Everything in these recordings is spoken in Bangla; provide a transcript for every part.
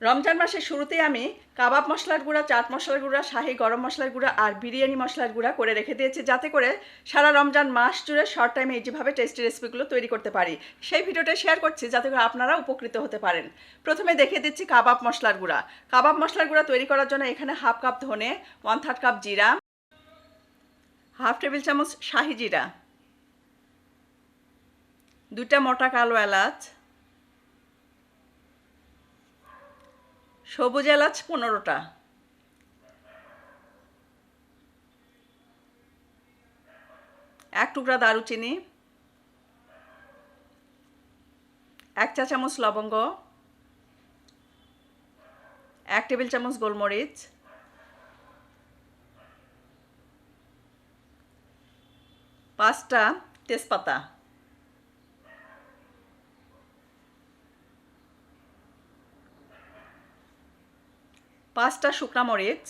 রমজান মাসের শুরুতেই আমি কাবাব মশলার গুঁড়া, চাট মশলার গুঁড়া, শাহি গরম মশলার গুঁড়া আর বিরিয়ানি মশলার গুঁড়া করে রেখে দিয়েছি যাতে করে সারা রমজান মাস জুড়ে শর্ট টাইমে যেভাবে টেস্টি রেসিপিগুলো তৈরি করতে পারি। সেই ভিডিওটা শেয়ার করছি যাতে করে আপনারা উপকৃত হতে পারেন। প্রথমে দেখিয়ে দিচ্ছি কাবাব মশলার গুঁড়া। কাবাব মশলার গুঁড়া তৈরি করার জন্য এখানে হাফ কাপ ধনে ওয়ান থার্ড কাপ জিরা হাফ টেবিল চামচ শাহি জিরা দুটা মোটা কালো এলাচ সবুজ এলাচ পনেরোটা। এক টুকরা দারুচিনি। এক চা চামচ লবঙ্গ। এক টেবিল চামচ গোলমরিচ। পাঁচটা তেজপাতা। পাঁচটা শুকনা মরিচ,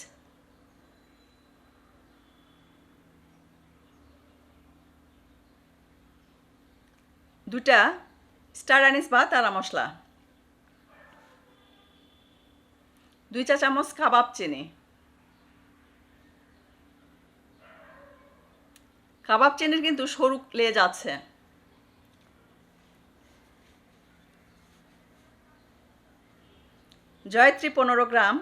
দুটা স্টার আনিস বা তারা মশলা, দুই চা চামচ কাবাব চিনি। কাবাব চিনির কিন্তু সরু লেজ আছে। জয়ত্রী পনেরো গ্রাম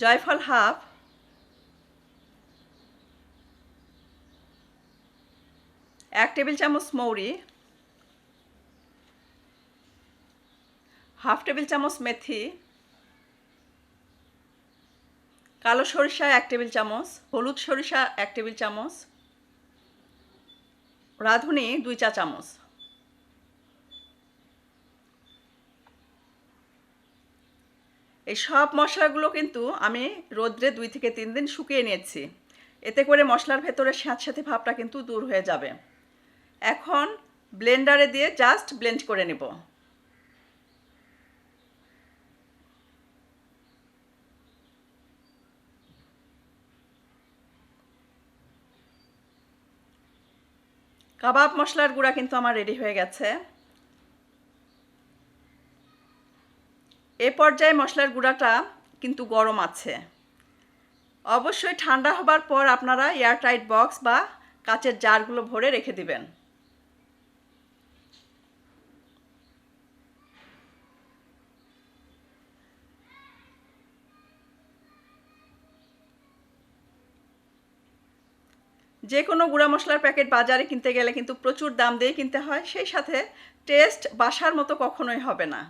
জয়ফল হাফ, এক টেবিল চামচ মৌরি, হাফ টেবিল চামচ মেথি, কালো সরিষা এক টেবিল চামচ, হলুদ সরিষা এক টেবিল চামচ, রাঁধুনি দুই চা চামচ। এই সব মশলাগুলো কিন্তু আমি রোদ্রে দুই থেকে তিন দিন শুকিয়ে নিয়েছি। এতে করে মশলার ভেতরে স্যাঁতস্যাঁতে ভাবটা কিন্তু দূর হয়ে যাবে। এখন ব্লেন্ডারে দিয়ে জাস্ট ব্লেন্ড করে নেব। কাবাব মশলার গুঁড়া কিন্তু আমার রেডি হয়ে গেছে। এ পর্যায়ে মশলার গুঁড়াটা কিন্তু গরম আছে। অবশ্যই ঠান্ডা হবার পর আপনারা এয়ারটাইট বক্স বা কাচের জারগুলো ভরে রেখে দিবেন। যে কোনো গুঁড়া মশলার প্যাকেট বাজারে কিনতে গেলে কিন্তু প্রচুর দাম দিয়ে কিনতে হয়, সেই সাথে টেস্ট বাসার মতো কখনোই হবে না।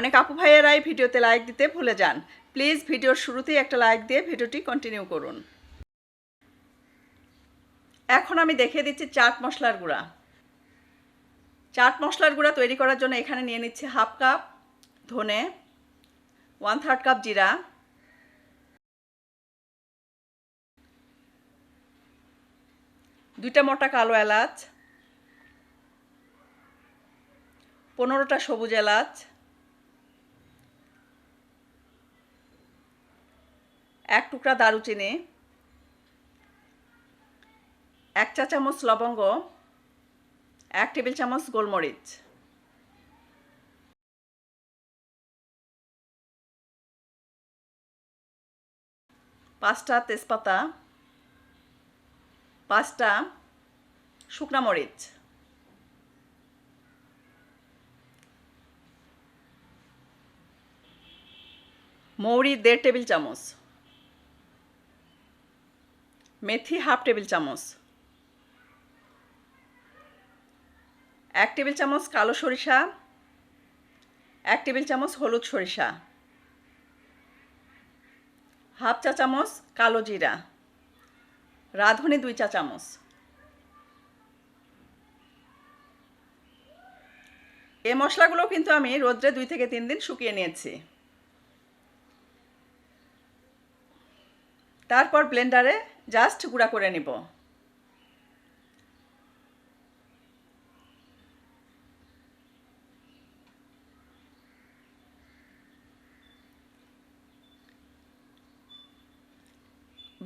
অনেক আপু ভাইয়েরাই ভিডিওতে লাইক দিতে ভুলে যান। প্লিজ ভিডিওর শুরুতেই একটা লাইক দিয়ে ভিডিওটি কন্টিনিউ করুন। এখন আমি দেখিয়ে দিচ্ছি চাট মশলার গুঁড়া। চাট মশলার গুঁড়া তৈরি করার জন্য এখানে নিয়ে নিচ্ছি হাফ কাপ ধনে ওয়ান থার্ড কাপ জিরা। দুইটা মোটা কালো এলাচ। পনেরোটা সবুজ এলাচ। এক টুকরা দারুচিনি, এক চা চামচ লবঙ্গ, এক টেবিল চামচ গোলমরিচ। পাঁচটা তেজপাতা, পাঁচটা শুকনা মরিচ। মৌরি দেড় টেবিল চামচ। মেথি হাফ টেবিল চামচ। এক টেবিল চামচ কালো সরিষা। এক টেবিল চামচ হলুদ সরিষা। হাফ চা চামচ কালো জিরা। রাঁধুনি দুই চা চামচ। এই মশলাগুলো কিন্তু আমি রোদ্রে দুই থেকে তিন দিন শুকিয়ে নিয়েছি। তারপর ব্লেন্ডারে জাস্ট গুঁড়া করে নিব।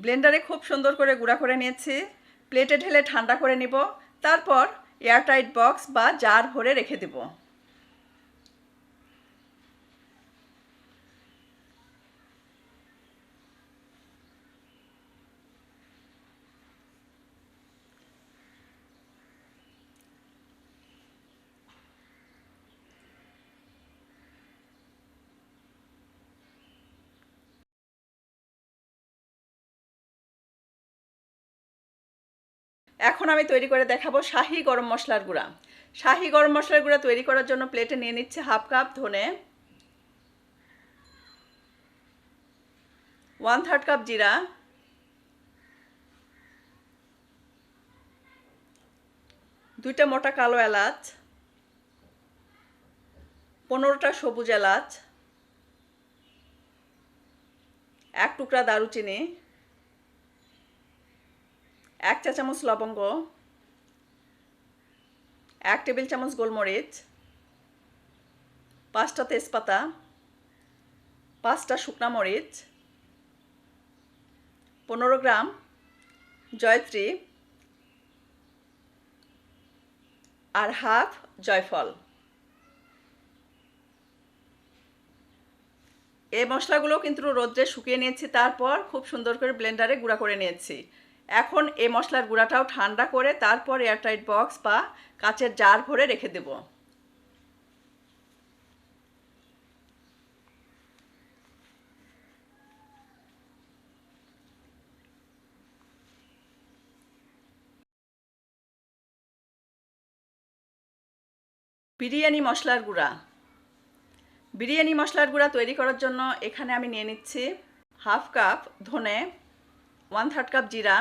ব্লেন্ডারে খুব সুন্দর করে গুঁড়া করে নিয়েছি। প্লেটে ঢেলে ঠান্ডা করে নিব। তারপর এয়ারটাইট বক্স বা জার ভরে রেখে দেবো। এখন আমি তৈরি করে দেখাবো শাহি গরম মশলার গুঁড়া। শাহি গরম মশলার গুঁড়া তৈরি করার জন্য প্লেটে নিয়ে নিচ্ছে হাফ কাপ ধনে ওয়ান থার্ড কাপ জিরা, দুইটা মোটা কালো এলাচ, পনেরোটা সবুজ এলাচ, এক টুকরা দারুচিনি এক চা চামচ লবঙ্গ, এক টেবিল চামচ গোলমরিচ, পাঁচটা তেজপাতা, পাঁচটা শুকনা মরিচ, পনেরো গ্রাম জয়ত্রী আর হাফ জয়ফল। এই মশলাগুলো কিন্তু রোদ্রে শুকিয়ে নিয়েছি, তারপর খুব সুন্দর করে ব্লেন্ডারে গুঁড়া করে নিয়েছি। এখন এই মশলার গুঁড়াটাও ঠান্ডা করে তারপর এয়ারটাইট বক্স বা কাচের জার ভরে রেখে দেব। বিরিয়ানি মশলার গুঁড়া। বিরিয়ানি মশলার গুঁড়া তৈরি করার জন্য এখানে আমি নিয়ে নিচ্ছি হাফ কাপ ধনে ওয়ান থার্ড কাপ জিরা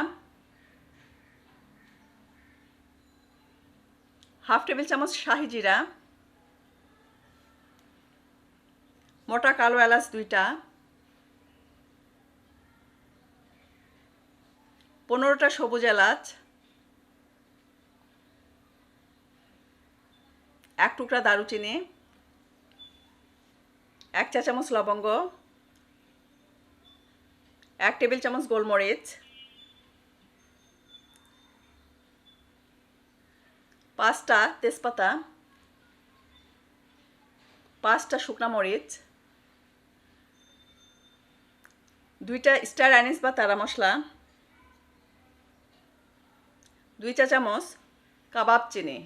হাফ টেবিল চামচ শাহি জিরা মোটা কালো এলাচ দুইটা পনেরোটা সবুজ এলাচ এক টুকরা দারুচিনি এক চা চামচ লবঙ্গ এক টেবিল চামচ গোলমরিচ, পাঁচটা তেজপাতা, পাঁচটা শুকনা মরিচ, দুইটা স্টার অ্যানিস বা তারা মশলা, দুই চা চামচ কাবাব চিনি।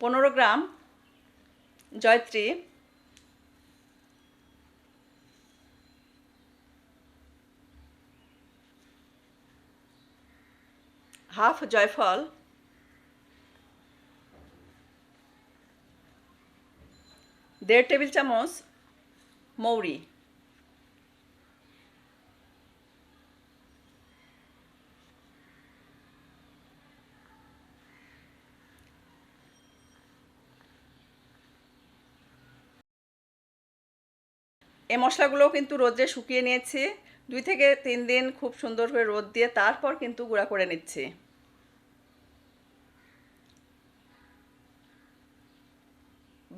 পনেরো গ্রাম জয়ত্রী। হাফ জয়ফল। দেড় টেবিল চামচ মৌরি। এই মশলাগুলোও কিন্তু রোদ্রে শুকিয়ে নিয়েছি। দুই থেকে তিন দিন খুব সুন্দর করে রোদ দিয়ে তারপর কিন্তু গুঁড়া করে নিচ্ছি।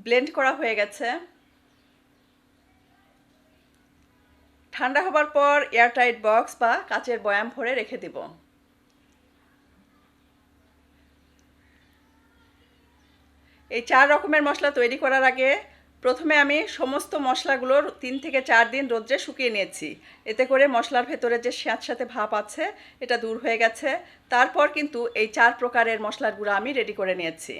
ব্লেন্ড করা হয়ে গেছে। ঠান্ডা হবার পর এয়ারটাইট বক্স বা কাচের বয়াম ভরে রেখে দিব। এই চার রকমের মশলা তৈরি করার আগে প্রথমে আমি সমস্ত মশলাগুলোর তিন থেকে চার দিন রোদ্রে শুকিয়ে নিয়েছি। এতে করে মশলার ভেতরে যে স্যাঁতস্যাঁতে ভাপ আছে, এটা দূর হয়ে গেছে। তারপর কিন্তু এই চার প্রকারের মশলার গুঁড়া আমি রেডি করে নিয়েছি।